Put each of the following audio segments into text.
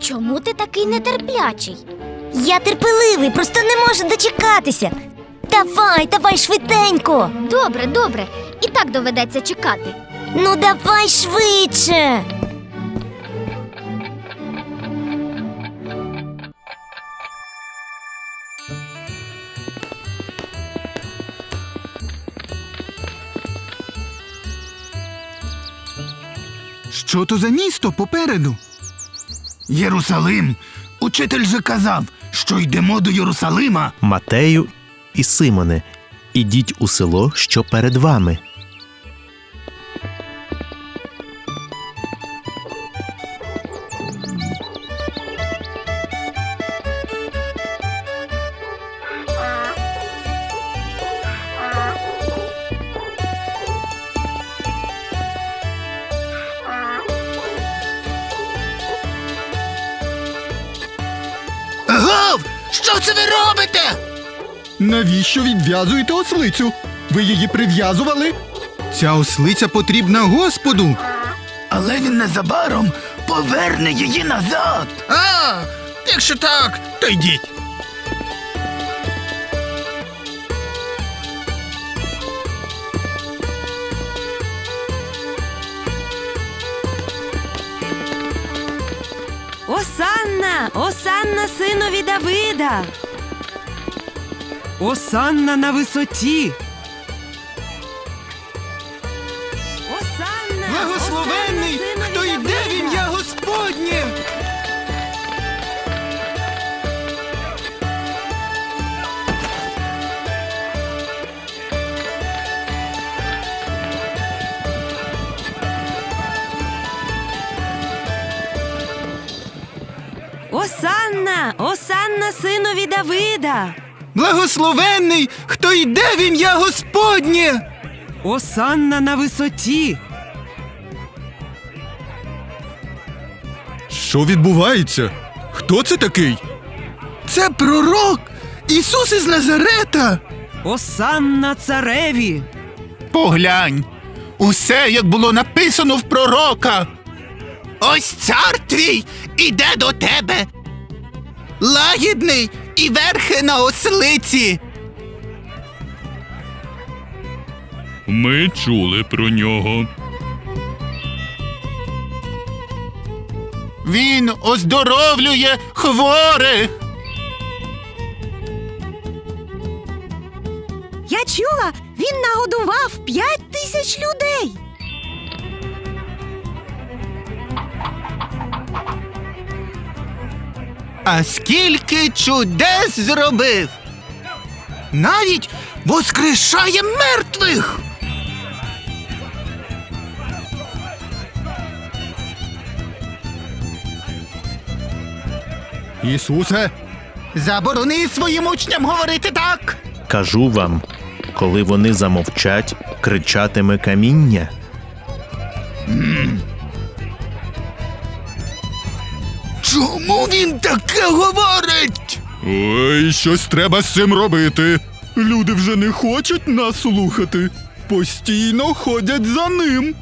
Чому ти такий нетерплячий? Я терпеливий, просто не можу дочекатися. Давай, давай швиденько. Добре, добре. І так доведеться чекати. Ну давай швидше. Що то за місто попереду? Єрусалим. Учитель же казав, що йдемо до Єрусалима. Матею і Симоне, ідіть у село, що перед вами. Що це ви робите? Навіщо відв'язуєте ослицю? Ви її прив'язували? Ця ослиця потрібна Господу. Але він незабаром поверне її назад. А, якщо так, то йдіть. Осанна, Осанна синові Давида. Осанна на висоті. Осанна, Осанна синові Давида. Благословенний, хто йде в ім'я Господнє. Осанна на висоті. Що відбувається? Хто це такий? Це пророк Ісус із Назарета. Осанна цареві. Поглянь. Усе, як було написано в пророка. Ось цар твій іде до тебе. Лагідний і верхи на ослиці. Ми чули про нього. Він оздоровлює хворих. Я чула, він нагодував п'ять тисяч людей. А скільки чудес зробив. Навіть воскрешає мертвих. Ісусе, Заборони своїм учням говорити так. Кажу вам, коли вони замовчать, кричатиме каміння. Чому він таке говорить? Ой, щось треба з цим робити. Люди вже не хочуть нас слухати. Постійно ходять за ним.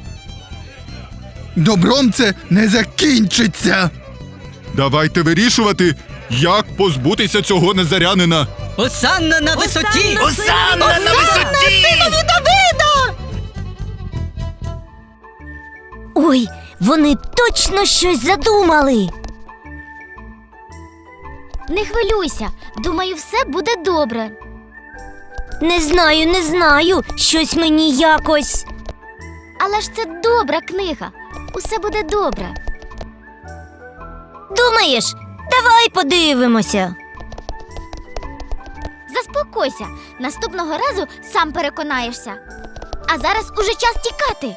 Добром це не закінчиться. Давайте вирішувати, як позбутися цього незарянина. Осанна на висоті. Осанна на висоті! Ой, вони точно щось задумали. Не хвилюйся. Думаю, все буде добре. Не знаю, не знаю. Щось мені якось. Але ж це добра книга. Усе буде добре. Думаєш, давай подивимося. Заспокойся. Наступного разу сам переконаєшся. А зараз уже час тікати.